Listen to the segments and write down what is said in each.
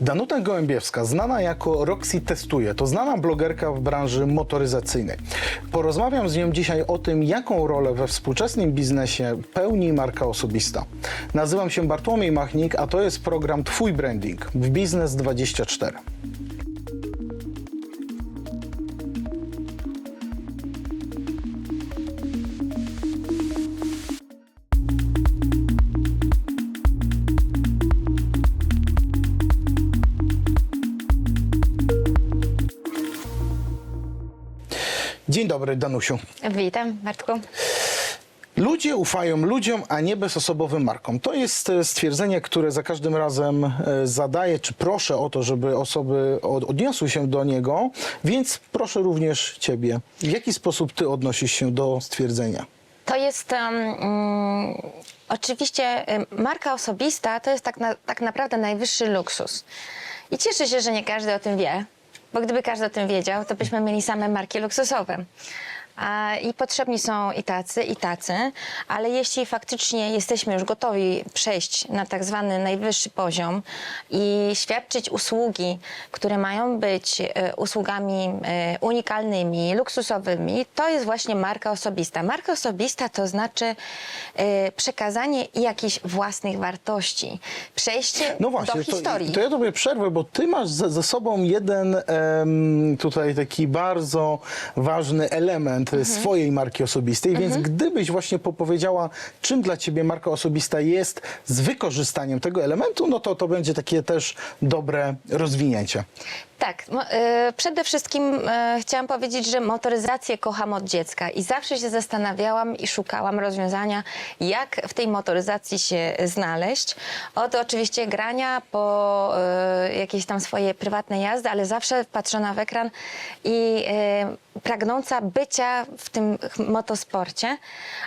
Danuta Gołębiewska, znana jako Roxy Testuje, to znana blogerka w branży motoryzacyjnej. Porozmawiam z nią dzisiaj o tym, jaką rolę we współczesnym biznesie pełni marka osobista. Nazywam się Bartłomiej Machnik, a to jest program Twój Branding w Biznes 24. Dzień dobry, Danusiu. Witam, Bartku. Ludzie ufają ludziom, a nie bezosobowym markom. To jest e, stwierdzenie, które za każdym razem e, zadaję, czy proszę o to, żeby osoby od- odniosły się do niego, więc proszę również Ciebie. W jaki sposób Ty odnosisz się do stwierdzenia? To jest mm, oczywiście marka osobista to jest tak, na, tak naprawdę najwyższy luksus. I cieszę się, że nie każdy o tym wie, bo gdyby każdy o tym wiedział, to byśmy mieli same marki luksusowe. A, I potrzebni są i tacy, i tacy, ale jeśli faktycznie jesteśmy już gotowi przejść na tak zwany najwyższy poziom i świadczyć usługi, które mają być e, usługami e, unikalnymi, luksusowymi, to jest właśnie marka osobista. Marka osobista to znaczy e, przekazanie jakichś własnych wartości, przejście No właśnie, do historii. To, to ja tobie przerwę, bo ty masz ze, ze sobą jeden em, tutaj taki bardzo ważny element Mhm. swojej marki osobistej, więc gdybyś właśnie popowiedziała, czym dla ciebie marka osobista jest z wykorzystaniem tego elementu, no to to będzie takie też dobre rozwinięcie. Tak, e, przede wszystkim e, chciałam powiedzieć, że motoryzację kocham od dziecka i zawsze się zastanawiałam i szukałam rozwiązania, jak w tej motoryzacji się znaleźć. Od oczywiście grania po e, jakieś tam swoje prywatne jazdy, ale zawsze patrzona w ekran i e, pragnąca bycia w tym motosporcie.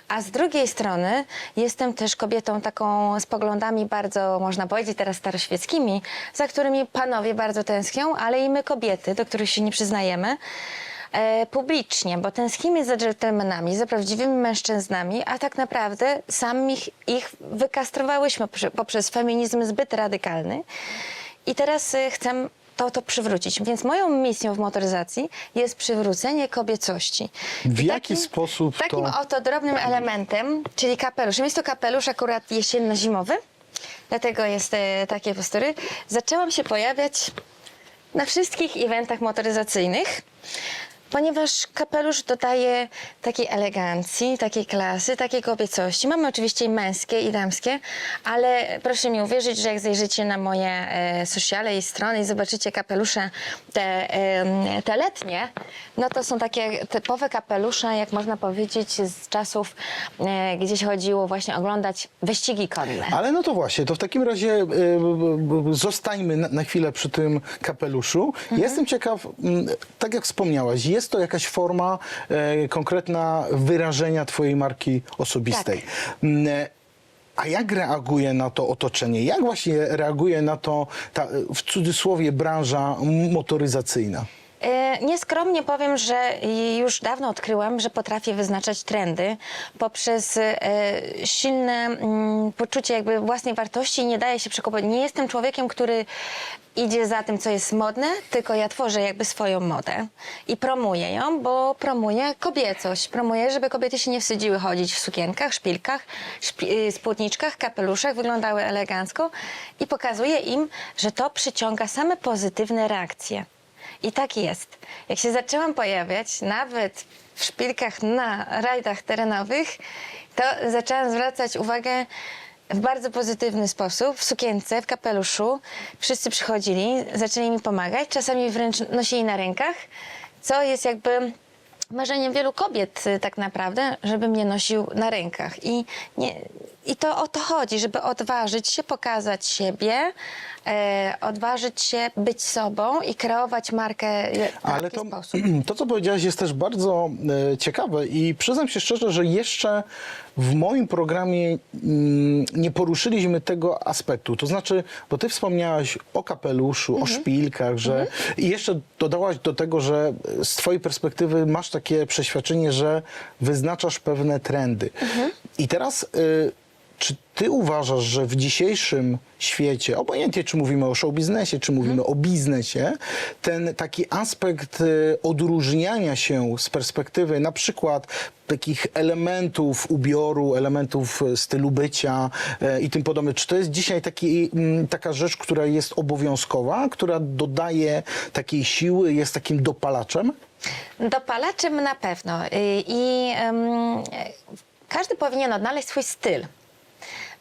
A z drugiej strony jestem też kobietą taką z poglądami bardzo, można powiedzieć teraz staroświeckimi, za którymi panowie bardzo tęsknią, ale i my kobiety, do których się nie przyznajemy. E, publicznie, bo tęsknimy za dżentelmenami, za prawdziwymi mężczyznami, a tak naprawdę samych ich wykastrowałyśmy poprze- poprzez feminizm zbyt radykalny. I teraz y, chcę to, to przywrócić. Więc moją misją w motoryzacji jest przywrócenie kobiecości. W I jaki sposób Takim to- oto drobnym elementem, czyli kapeluszem. Jest to kapelusz akurat jesienno-zimowy, dlatego jest e, takie postury. Zaczęłam się pojawiać na wszystkich eventach motoryzacyjnych. Ponieważ kapelusz dodaje takiej elegancji, takiej klasy, takiej kobiecości. Mamy oczywiście i męskie, i damskie, ale proszę mi uwierzyć, że jak zajrzycie na moje e, sociale i strony i zobaczycie kapelusze te, em, te letnie, no to są takie typowe kapelusze, jak można powiedzieć, z czasów, e, gdzieś chodziło właśnie oglądać wyścigi konne. Ale no to właśnie, to w takim razie y, zostańmy na, na chwilę przy tym kapeluszu. Mhm. Jestem ciekaw, mm, tak jak wspomniałaś, jest to jakaś forma e, konkretna wyrażenia twojej marki osobistej. Tak. Mm, A jak reaguje na to otoczenie? Jak właśnie reaguje na to ta, w cudzysłowie, branża motoryzacyjna? E, Nieskromnie powiem, że już dawno odkryłam, że potrafię wyznaczać trendy poprzez e, silne mm, poczucie jakby własnej wartości i nie daję się przekonać. Nie jestem człowiekiem, który idzie za tym, co jest modne, tylko ja tworzę jakby swoją modę i promuję ją, bo promuję kobiecość. Promuję, żeby kobiety się nie wstydziły chodzić w sukienkach, szpilkach, szpi- y, spódniczkach, kapeluszach, wyglądały elegancko i pokazuję im, że to przyciąga same pozytywne reakcje. I tak jest. Jak się zaczęłam pojawiać, nawet w szpilkach na rajdach terenowych, to zaczęłam zwracać uwagę w bardzo pozytywny sposób, w sukience, w kapeluszu. Wszyscy przychodzili, zaczęli mi pomagać, czasami wręcz nosili na rękach, co jest jakby marzeniem wielu kobiet tak naprawdę, żeby mnie nosił na rękach. I, nie, i to o to chodzi, żeby odważyć się, pokazać siebie, e, odważyć się być sobą i kreować markę w Ale taki to, sposób. to, co powiedziałaś, jest też bardzo e, ciekawe i przyznam się szczerze, że jeszcze w moim programie mm, nie poruszyliśmy tego aspektu. To znaczy, bo ty wspomniałaś o kapeluszu, Mhm. o szpilkach, że i jeszcze dodałaś do tego, że z twojej perspektywy masz takie przeświadczenie, że wyznaczasz pewne trendy. Mhm. I teraz... y, czy ty uważasz, że w dzisiejszym świecie, obojętnie czy mówimy o show biznesie, czy mówimy o biznesie, ten taki aspekt y, odróżniania się z perspektywy na przykład takich elementów ubioru, elementów y, stylu bycia y, i tym podobne, czy to jest dzisiaj taki, mm, taka rzecz, która jest obowiązkowa, która dodaje takiej siły, jest takim dopalaczem? Dopalaczem na pewno. I em, każdy powinien odnaleźć swój styl,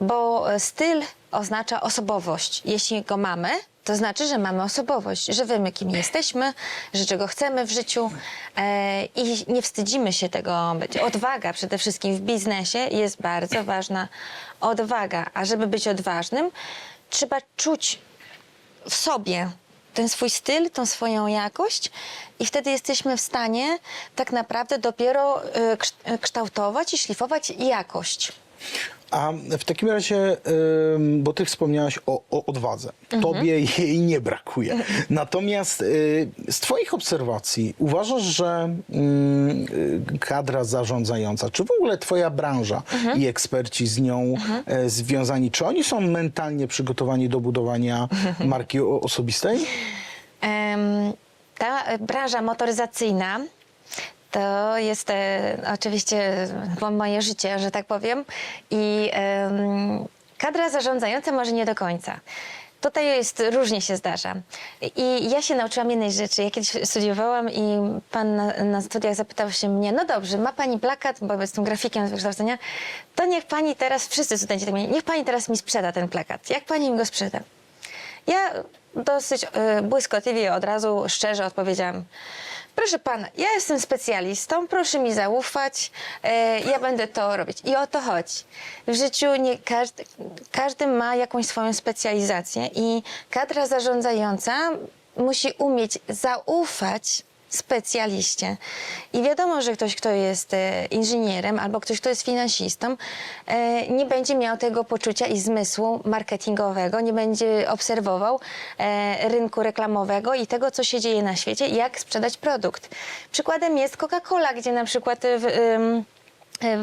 bo e, styl oznacza osobowość. Jeśli go mamy, to znaczy, że mamy osobowość, że wiemy, kim jesteśmy, że czego chcemy w życiu e, i nie wstydzimy się tego być. Odwaga przede wszystkim w biznesie jest bardzo ważna. Odwaga, a żeby być odważnym, trzeba czuć w sobie ten swój styl, tą swoją jakość i wtedy jesteśmy w stanie tak naprawdę dopiero kszt- y, kształtować i szlifować jakość. A w takim razie, bo ty wspomniałaś o, o odwadze. Tobie jej nie brakuje. Natomiast y, z twoich obserwacji uważasz, że kadra zarządzająca, czy w ogóle twoja branża i eksperci z nią e, związani, czy oni są mentalnie przygotowani do budowania marki osobistej? Ta branża motoryzacyjna to jest e, oczywiście mo- moje życie, że tak powiem. I kadra zarządzająca może nie do końca. Tutaj jest, różnie się zdarza. I ja się nauczyłam jednej rzeczy. Ja kiedyś studiowałam i pan na, na studiach zapytał się mnie, no dobrze, ma pani plakat, bo jestem grafikiem z wykształcenia, to niech pani teraz, wszyscy studenci tak mówią, niech pani teraz mi sprzeda ten plakat. Jak pani mi go sprzeda? Ja dosyć y, błyskotliwie od razu szczerze odpowiedziałam. Proszę pana, ja jestem specjalistą, proszę mi zaufać, e, ja będę to robić. I o to chodzi. W życiu nie każdy, każdy ma jakąś swoją specjalizację i kadra zarządzająca musi umieć zaufać specjaliście. I wiadomo, że ktoś, kto jest e, inżynierem albo ktoś, kto jest finansistą, e, nie będzie miał tego poczucia i zmysłu marketingowego, nie będzie obserwował e, rynku reklamowego i tego, co się dzieje na świecie, jak sprzedać produkt. Przykładem jest Coca-Cola, gdzie na przykład w, ym,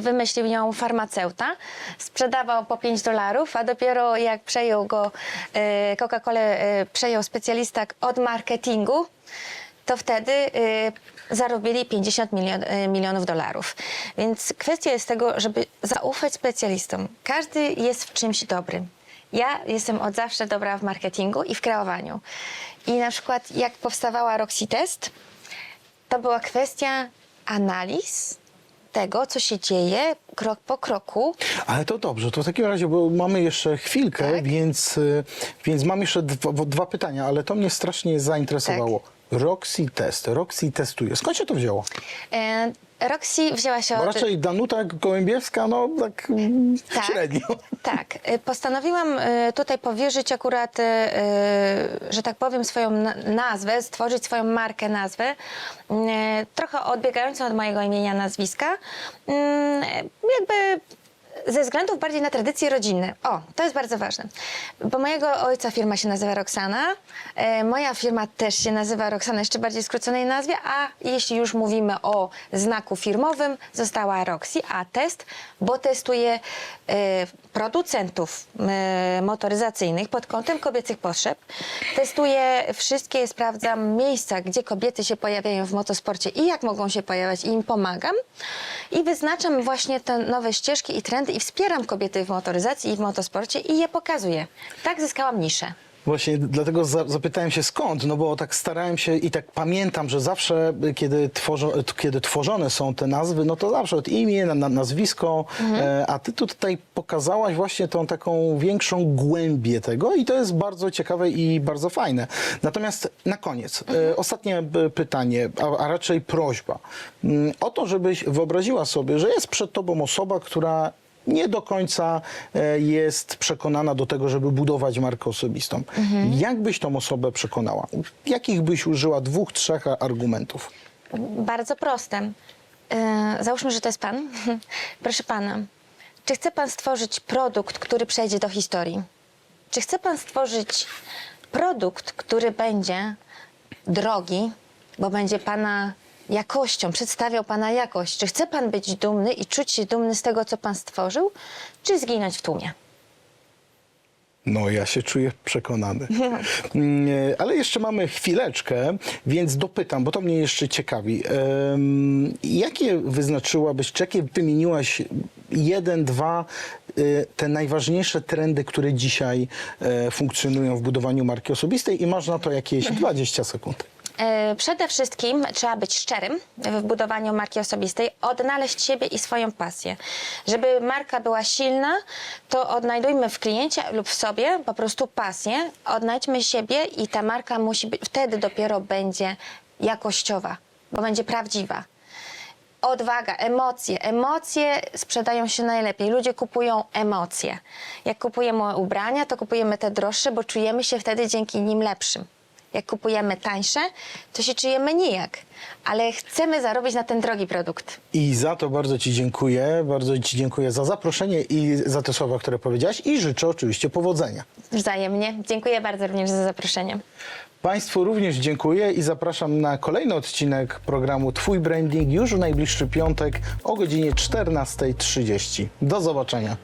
wymyślił ją farmaceuta, sprzedawał po 5 dolarów, a dopiero jak przejął go Coca-Colę, przejął specjalista od marketingu, to wtedy y, zarobili 50 milion, y, milionów dolarów. Więc kwestia jest tego, żeby zaufać specjalistom. Każdy jest w czymś dobry. Ja jestem od zawsze dobra w marketingu i w kreowaniu. I na przykład jak powstawała Roxy Test, to była kwestia analiz tego, co się dzieje krok po kroku. Ale to dobrze, to w takim razie, bo mamy jeszcze chwilkę, Tak. więc, y, więc mam jeszcze dwa, dwa pytania, ale to mnie strasznie zainteresowało. Tak. Roxy Test, Roxy testuje. Skąd się to wzięło? E, Roxy wzięła się Bo od... raczej Danuta Gołębiewska, no tak, mm, Tak, średnio. Tak. Y, Postanowiłam y, tutaj powierzyć akurat, y, że tak powiem, swoją na- nazwę, stworzyć swoją markę, nazwę, y, trochę odbiegającą od mojego imienia, nazwiska. Y, Jakby ze względów bardziej na tradycje rodzinne. O, to jest bardzo ważne. Bo mojego ojca firma się nazywa Roxana, e, moja firma też się nazywa Roxana, jeszcze bardziej skróconej nazwie, a jeśli już mówimy o znaku firmowym, została Roxy, a test, bo testuje e, producentów e, motoryzacyjnych pod kątem kobiecych potrzeb. Testuję wszystkie, sprawdzam miejsca, gdzie kobiety się pojawiają w motosporcie i jak mogą się pojawiać i im pomagam. I wyznaczam właśnie te nowe ścieżki i trendy i wspieram kobiety w motoryzacji i w motosporcie i je pokazuję. Tak zyskałam niszę. Właśnie dlatego za, zapytałem się skąd, no bo tak starałem się i tak pamiętam, że zawsze y, kiedy, tworzą, kiedy tworzone są te nazwy, no to zawsze od imię, na, na, nazwisko, e, a ty tu tutaj pokazałaś właśnie tą taką większą głębię tego i to jest bardzo ciekawe i bardzo fajne. Natomiast na koniec, e, ostatnie b- pytanie, a, a raczej prośba. Mm, O to, żebyś wyobraziła sobie, że jest przed tobą osoba, która nie do końca e, jest przekonana do tego, żeby budować markę osobistą. Jak byś tą osobę przekonała? Jakich byś użyła dwóch, trzech argumentów? Bardzo proste. E, załóżmy, że to jest pan. Proszę pana, czy chce pan stworzyć produkt, który przejdzie do historii? Czy chce pan stworzyć produkt, który będzie drogi, bo będzie pana jakością, przedstawiał Pana jakość. Czy chce Pan być dumny i czuć się dumny z tego, co Pan stworzył, czy zginąć w tłumie? No, ja się czuję przekonany. Mm, e, Ale jeszcze mamy chwileczkę, więc dopytam, bo to mnie jeszcze ciekawi. Jakie wyznaczyłabyś, czy jakie wymieniłaś jeden, dwa y, te najważniejsze trendy, które dzisiaj e, funkcjonują w budowaniu marki osobistej i masz na to jakieś 20 sekund. E, Przede wszystkim trzeba być szczerym w budowaniu marki osobistej, odnaleźć siebie i swoją pasję. Żeby marka była silna, to odnajdujmy w kliencie lub w sobie po prostu pasję, odnajdźmy siebie i ta marka musi być, wtedy dopiero będzie jakościowa, bo będzie prawdziwa. Odwaga, emocje. Emocje sprzedają się najlepiej. Ludzie kupują emocje. Jak kupujemy ubrania, to kupujemy te droższe, bo czujemy się wtedy dzięki nim lepszym. Jak kupujemy tańsze, to się czujemy nijak, ale chcemy zarobić na ten drogi produkt. I za to bardzo Ci dziękuję. Bardzo Ci dziękuję za zaproszenie i za te słowa, które powiedziałaś i życzę oczywiście powodzenia. Wzajemnie. Dziękuję bardzo również za zaproszenie. Państwu również dziękuję i zapraszam na kolejny odcinek programu Twój Branding już w najbliższy piątek o godzinie 14.30. Do zobaczenia.